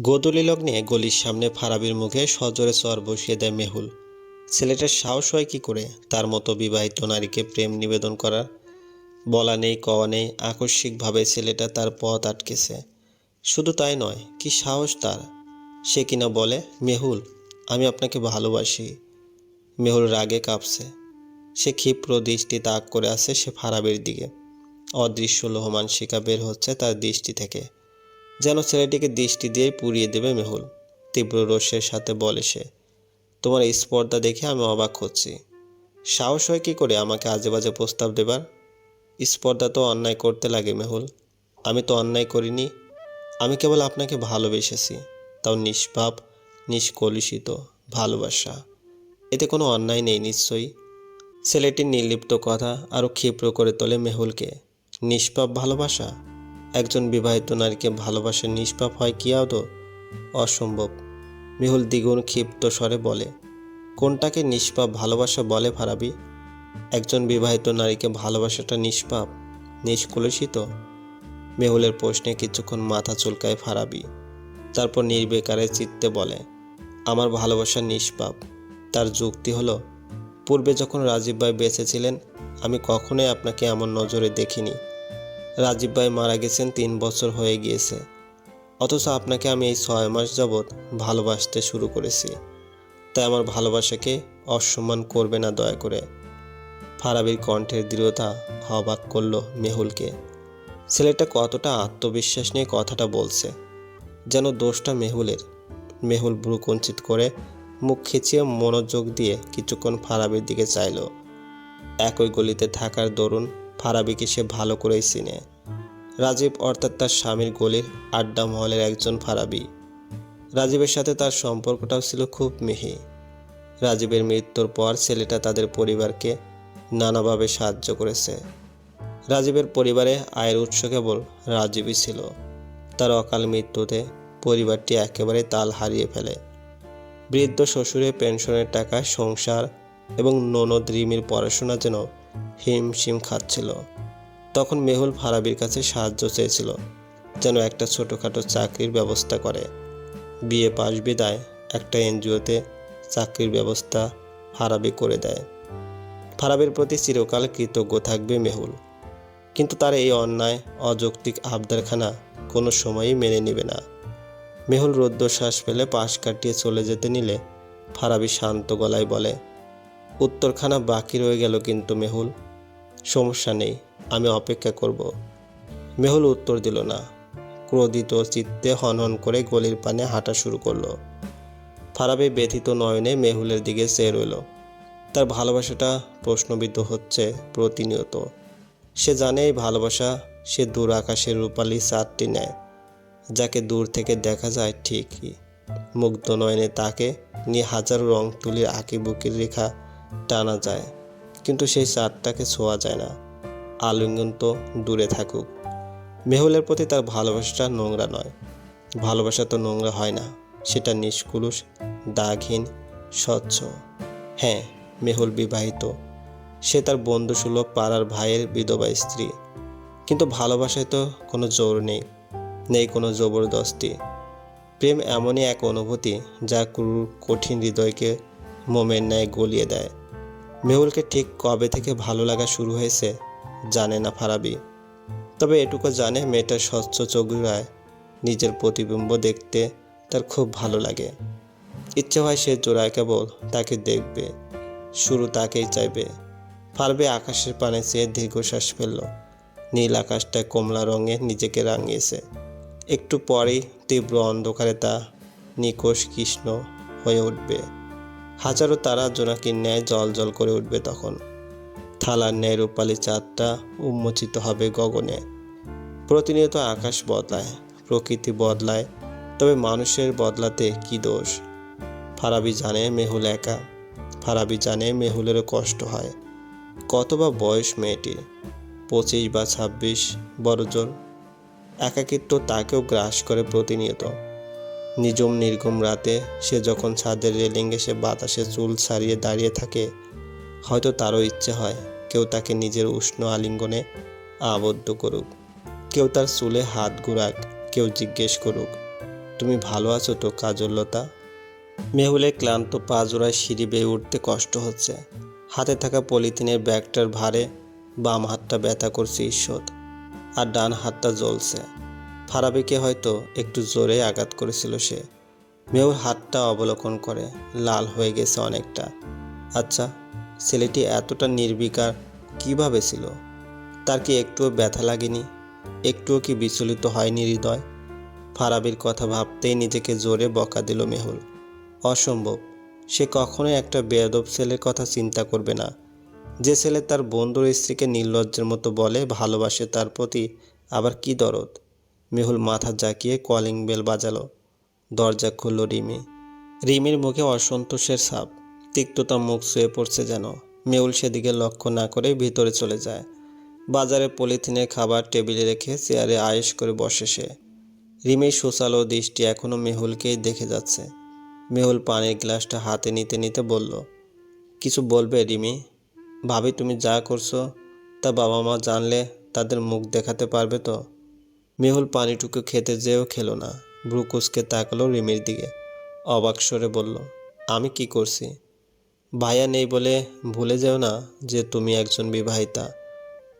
গোদলি লগ্নে গলির সামনে ফারাবির মুখে সজোরে চর বসিয়ে দেয় মেহুল। ছেলেটার সাহস হয় কি করে? তার মতো বিবাহিত নারীকে প্রেম নিবেদন করার? বলা নেই, কওয়া নেই, আকস্মিকভাবে ছেলেটা তার পথ আটকেছে। শুধু তাই নয়, কি সাহস তার? সে কিনা বলে, মেহুল, আমি আপনাকে ভালোবাসি। মেহুল রাগে কাঁপছে। সে ক্ষিপ্র দৃষ্টি তাক করে আছে সে ফারাবের দিকে। অদৃশ্য লোহমান শিকা বের হচ্ছে তার দৃষ্টি থেকে। যেন ছেলেটিকে দৃষ্টি দিয়ে পুড়িয়ে দেবে মেহুল। তীব্র রোষের সাথে বলে সে, তোমার এই স্পর্ধা দেখে আমি অবাক হচ্ছি। সাহস হয় কী করে আমাকে আজে বাজে প্রস্তাব দেবার? স্পর্ধা তো অন্যায় করতে লাগে মেহুল। আমি তো অন্যায় করিনি। আমি কেবল আপনাকে ভালোবেসেছি। তাও নিষ্পাপ, নিষ্কলুষিত, ভালোবাসা। এতে কোনো অন্যায় নেই নিশ্চয়ই। ছেলেটির নির্লিপ্ত কথা আরও ক্ষিপ্র করে তোলে মেহুলকে। নিষ্পাপ ভালোবাসা? একজন বিবাহিত নারীকে ভালোবাসা নিষ্পাপ হয় কি আদৌ? অসম্ভব। মেহুল দ্বিগুণ ক্ষিপ্ত স্বরে বলে, কোনটাকে নিষ্পাপ ভালোবাসা বলে ফারাবি একজন বিবাহিত নারীকে ভালোবাসাটা নিষ্পাপ, নিষ্কলুষিত? মেহুলের প্রশ্নে কিছুক্ষণ মাথা চুলকায় ফারাবি তারপর নির্বেকারে চিত্তে বলে, আমার ভালোবাসা নিষ্পাপ। তার যুক্তি হলো, পূর্বে যখন রাজীব ভাই বেঁচে ছিলেন, আমি কখনোই আপনাকে এমন নজরে দেখিনি। রাজীব ভাই মারা গেছেন তিন বছর হয়ে গিয়েছে। অথচ আপনাকে আমি এই ছয় মাস যাবৎ ভালোবাসতে শুরু করেছি। তাই আমার ভালোবাসাকে অসম্মান করবে না দয়া করে। ফারাবির কণ্ঠের দৃঢ়তা অবাক করল মেহুলকে। ছেলেটা কতটা আত্মবিশ্বাস নিয়ে কথাটা বলছে, যেন দোষটা মেহুলের। মেহুল ভ্রু কঞ্চিত করে মুখ খিচিয়ে মনোযোগ দিয়ে কিছুক্ষণ ফারাবির দিকে চাইল। একই গলিতে থাকার দরুন ফারাবিকে সে ভালো করেই চিনে। রাজীব অর্থাৎ তার স্বামীর গলির আড্ডা মহলের একজন ফারাবি। রাজীবের সাথে তার সম্পর্কটাও ছিল খুব মিহি। রাজীবের মৃত্যুর পর ছেলেটা তাদের পরিবারকে নানাভাবে সাহায্য করেছে। রাজীবের পরিবারে আয়ের উৎস কেবল রাজীবই ছিল। তার অকাল মৃত্যুতে পরিবারটি একেবারে তাল হারিয়ে ফেলে। বৃদ্ধ শ্বশুরের পেনশনের টাকা, সংসার এবং ননদ রিমির পড়াশোনা যেন হিমশিম খাচ্ছিল। তখন মেহুল ফারাবির কাছে সাহায্য চেয়েছিল যেন একটা ছোটোখাটো চাকরির ব্যবস্থা করে। বিয়ে পাশ বিদায় একটা এনজিওতে চাকরির ব্যবস্থা ফারাবি করে দেয়। ফারাবির প্রতি চিরকাল কৃতজ্ঞ থাকবে মেহুল। কিন্তু তার এই অন্যায়, অযৌক্তিক আবদারখানা কোনো সময়ই মেনে নিবে না। মেহুল রুদ্ধশ্বাস ফেলে পাশ কাটিয়ে চলে যেতে নিলে ফারাবি শান্ত গলায় বলে উত্তরখানা বাকি রয়ে গেল কিন্তু মেহুল। সমস্যা নেই, আমি অপেক্ষা করব। মেহুল উত্তর দিল না। ক্রোধিত চিত্তে হনহন করে গলির পানে হাঁটা শুরু করল। ফারাবি ব্যথিত নয়নে মেহুলের দিকে চেয়ে রইল। তার ভালোবাসাটা প্রশ্নবিদ্ধ হচ্ছে প্রতিনিয়ত। সে জানে এই ভালোবাসা সে দূর আকাশের রূপালী চাঁদটি নেয়। যাকে দূর থেকে দেখা যায় ঠিকই। মুগ্ধ নয়নে তাকে নিয়ে হাজারো রং তুলির আঁকি বুকির রেখা টানা যায়, কিন্তু সেই চাঁদটাকে ছোঁয়া যায় না। আলিঙ্গন তো দূরে থাকুক। মেহুলের প্রতি তার ভালোবাসাটা নোংরা নয়। ভালোবাসা তো নোংরা হয় না, সেটা নিষ্কুলুষ, দাগহীন, স্বচ্ছ। হ্যাঁ মেহুল বিবাহিত। সে তার বন্ধুসুলভ পাড়ার ভাইয়ের বিধবা স্ত্রী। কিন্তু ভালোবাসায় তো কোনো জোর নেই নেই কোনো জবরদস্তি। প্রেম এমনই এক অনুভূতি যা ক্রুর কঠিন হৃদয়কে মোমের ন্যায় গলিয়ে দেয়। মেহুলকে ঠিক কবে থেকে ভালো লাগা শুরু হয়েছে জানে না ফারাবি। তবে এটুকু জানে মেয়েটার স্বচ্ছ চোখগুড়ায় নিজের প্রতিবিম্ব দেখতে তার খুব ভালো লাগে। ইচ্ছে হয় সে জোড়ায় কেবল তাকে দেখবে, শুরু তাকেই চাইবে। ফারবে আকাশের পানে চেয়ে দীর্ঘশ্বাস ফেলল। নীল আকাশটা কমলা রঙে নিজেকে রাঙিয়েছে। একটু পরেই তীব্র অন্ধকারে তা নিকোষ কৃষ্ণ হয়ে উঠবে। হাজারো তারা জোনাকির ন্যায় জল জল করে উঠবে তখন। থালার ন্যায় রূপালী চাঁদটা উন্মোচিত হবে গগনে। প্রতিনিয়ত আকাশ বদলায়, প্রকৃতি বদলায়, তবে মানুষের বদলাতে কি দোষ? ফারাবি জানে মেহুল একা, ফারাবি জানে মেহুলেরও কষ্ট হয়। কত বা বয়স মেয়েটির পঁচিশ বা ছাব্বিশ বড়জোর একাকিত্ব তাকেও গ্রাস করে প্রতিনিয়ত। নিজম নির্গম রাতে সে যখন ছাদের রেলিং এসে বাতাসে চুল ছাড়িয়ে দাঁড়িয়ে থাকে, হয়তো তারও ইচ্ছে হয় কেউ তাকে নিজের উষ্ণ আলিঙ্গনে আবদ্ধ করুক। কেউ তার চুলে হাত ঘুরাক, কেউ জিজ্ঞেস করুক, তুমি ভালো আছো তো, কাজললতা? মেহুলের ক্লান্ত পা জোড়ায় সিঁড়ি বেয়ে উঠতে কষ্ট হচ্ছে। হাতে থাকা পলিথিনের ব্যাগটার ভারে বাম হাতটা ব্যথা করছে ঈশ্বর আর ডান হাতটা জ্বলছে। ফারাবিকে হয়তো একটু জোরে আঘাত করেছিল সে। মেহুর হাতটা অবলোকন করে লাল হয়ে গেছে অনেকটা। আচ্ছা ছেলেটি এতটা নির্বিকার কীভাবে ছিল? তার কি একটুও ব্যথা লাগেনি? একটুও কি বিচলিত হয়নি হৃদয়? ফারাবির কথা ভাবতেই নিজেকে জোরে বকা দিল মেহুল। অসম্ভব, সে কখনোই একটা বেয়াদব ছেলের কথা চিন্তা করবে না। যে ছেলে তার বন্ধুর স্ত্রীকে নির্লজ্জের মতো বলে ভালোবাসে তার প্রতি আবার কি দরদ? মেহুল মাথা জাকিয়ে কলিং বেল বাজালো। দরজা খুলল রিমি। রিমির মুখে অসন্তোষের ছাপ। তিক্ততা মুখ শুয়ে পড়ছে যেন। মেহুল সেদিকে লক্ষ্য না করে ভিতরে চলে যায়। বাজারে পলিথিনের খাবার টেবিলে রেখে চেয়ারে আয়েশ করে বসে সে। রিমির সুসালো দৃষ্টি এখনও মেহুলকেই দেখে যাচ্ছে। মেহুল পানির গ্লাসটা হাতে নিতে নিতে বলল, কিছু বলবে রিমি? ভাবি তুমি যা করছ, তা বাবা মা জানলে তাদের মুখ দেখাতে পারবে তো? মেহুল পানিটুকু খেতে যেও খেলো না। ব্রুকুসকে তাকালো রিমির দিকে। অবাক স্বরে বলল, আমি কি করছি? ভাইয়া নেই বলে ভুলে যেও না যে তুমি একজন বিবাহিতা।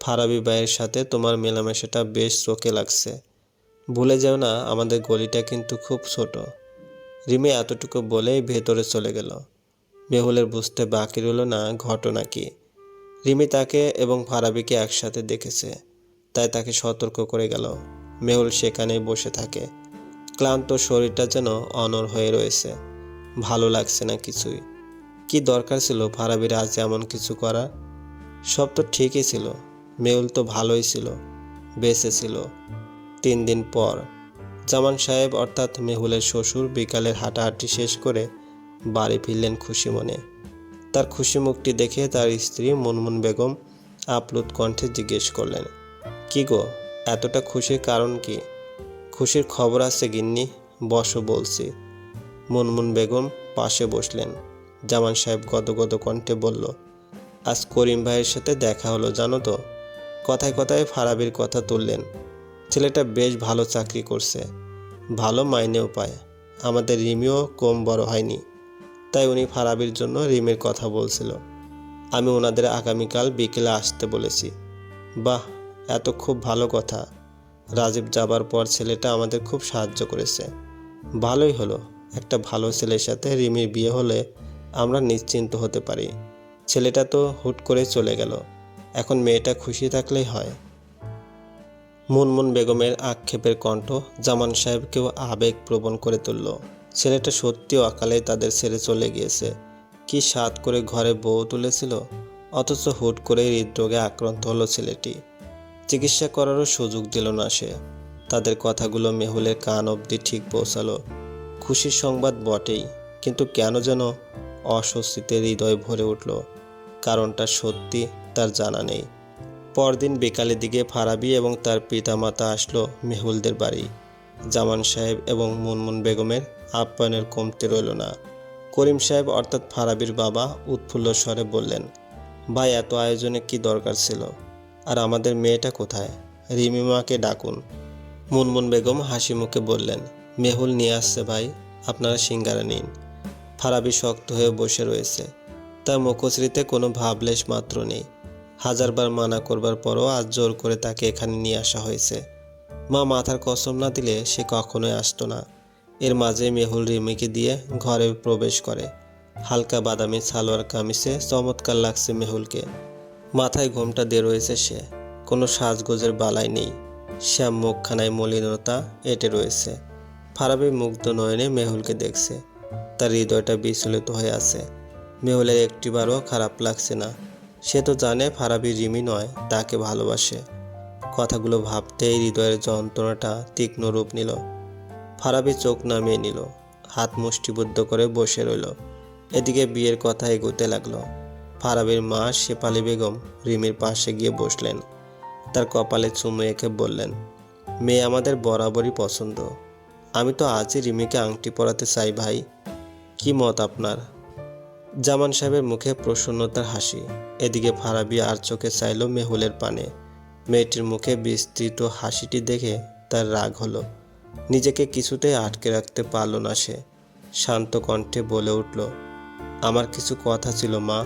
ফারাবি ভাইয়ের সাথে তোমার মেলামেশাটা বেশ চোখে লাগছে। ভুলে যেও না, আমাদের গলিটা কিন্তু খুব ছোট। রিমি এতটুকু বলেই ভেতরে চলে গেল। মেহুলের বুঝতে বাকি রইল না ঘটনা কি। রিমি তাকে এবং ফারাবিকে একসাথে দেখেছে, তাই তাকে সতর্ক করে গেল। মেহুল সেখানেই বসে থাকে। ক্লান্ত শরীরটা যেন অনর হয়ে রয়েছে। ভালো লাগছে না কিছুই। কি দরকার ছিল ফারাবির আজ এমন কিছু করার? সব তো ঠিকই ছিল। মেহুল তো ভালোই ছিল। বেঁচে ছিল। তিন দিন পর জামান সাহেব অর্থাৎ মেহুলের শ্বশুর বিকালের হাঁটাহাঁটি শেষ করে বাড়ি ফিরলেন খুশি মনে। তার খুশি মুখটি দেখে তার স্ত্রী মুনমুন বেগম আপ্লুত কণ্ঠে জিজ্ঞেস করলেন, কি গো এতটা খুশির কারণ কি? খুশির খবর আছে গিন্নি, বসো বলছি। মুনমুন বেগম পাশে বসলেন। জামান সাহেব গদগদ কণ্ঠে বলল, আজ করিম ভাইয়ের সাথে দেখা হলো, জানো তো? কথায় কথায় ফারাবির কথা তুললেন। ছেলেটা বেশ ভালো চাকরি করছে, ভালো মাইনেও পায়। আমাদের রিমিও কম বড় হয়নি, তাই উনি ফারাবির জন্য রিমের কথা বলছিল। আমি ওনাদের আগামীকাল বিকেলে আসতে বলেছি। বাহ এত খুব ভালো কথা। রাজীব যাবার পর ছেলেটা আমাদের খুব সাহায্য করেছে। ভালোই হলো, একটা ভালো ছেলের সাথে রিমির বিয়ে হলে আমরা নিশ্চিন্ত হতে পারি। ছেলেটা তো হুট করে চলে গেল, এখন মেয়েটা খুশি থাকলেই হয়। মুনমুন বেগমের আক্ষেপের কণ্ঠ জামান সাহেবকেও আবেগ প্রবণ করে তুলল। ছেলেটা সত্যিও অকালে তাদের ছেড়ে চলে গিয়েছে। কি স্বাদ করে ঘরে বউ তুলেছিল, অথচ হুট করে হৃদরোগে আক্রান্ত হলো ছেলেটি। চিকিৎসা করারও সুযোগ দিল না সে। তাদের কথাগুলো মেহুলের কান অবধি ঠিক পৌঁছালো। খুশির সংবাদ বটেই, কিন্তু কেন যেন অস্বস্তিতে হৃদয় ভরে উঠল। কারণটা সত্যি তার জানা নেই। পরদিন বিকালের দিকে ফারাবি এবং তার পিতামাতা আসলো মেহুলদের বাড়ি। জামান সাহেব এবং মুনমুন বেগমের আপ্যায়নের কমতে রইল না। করিম সাহেব অর্থাৎ ফারাবির বাবা উৎফুল্ল স্বরে বললেন, ভাই, এত আয়োজনে কি দরকার ছিল? আর আমাদের মেয়েটা কোথায়? রিমিমাকে ডাকুন। মুনমুন বেগম হাসি মুখে বললেন, মেহুল নিয়ে আসছে ভাই, আপনারা সিঙ্গারা নিন। ফারাবি শক্ত হয়ে বসে রয়েছে। তার মুখশ্রীতে কোনো ভাবলেশ মাত্র নেই। হাজারবার মানা করবার পরও আজ জোর করে তাকে এখানে নিয়ে আসা হয়েছে। মা মাথার কসম না দিলে সে কখনোই আসতো না। এর মাঝে মেহুল রিমিকে দিয়ে ঘরে প্রবেশ করে। হালকা বাদামি সালোয়ার কামিজে চমৎকার লাগছে মেহুলকে। মাথায় ঘোমটা দিয়ে রয়েছে সে। কোনো সাজগোজের বালাই নেই। শ্যাম মুখখানায় মলিনতা এঁটে রয়েছে। ফারাবি মুগ্ধ নয়নে মেহুলকে দেখছে। তার হৃদয়টা বিচলিত হয়ে আছে। মেহুলের একটিবারও খারাপ লাগছে না। সে তো জানে ফারাবি রিমি নয়, তাকে ভালোবাসে। কথাগুলো ভাবতেই হৃদয়ের যন্ত্রণাটা তীক্ষ্ণ রূপ নিল। ফারাবি চোখ নামিয়ে নিল। হাত মুষ্টিবদ্ধ করে বসে রইল। এদিকে বিয়ের কথা এগোতে লাগল। ফারাবির মা শেপালি বেগম রিমির পাশে গিয়ে বসলেন। তার কপালে চুমু এঁকে বললেন, মেয়ে আমাদের বরাবরই পছন্দ। আমি তো আজই রিমিকে আংটি পরাতে চাই ভাই। কি মত আপনার? জামান সাহেবের মুখে প্রসন্নতার হাসি। এদিকে ফারাবি আর চোখে চাইল মেহুলের পানে। মেয়েটির মুখে বিস্তৃত হাসিটি দেখে তার রাগ হলো। নিজেকে কিছুতেই আটকে রাখতে পারল না সে। শান্ত কণ্ঠে বলে উঠল, আমার কিছু কথা ছিল মা।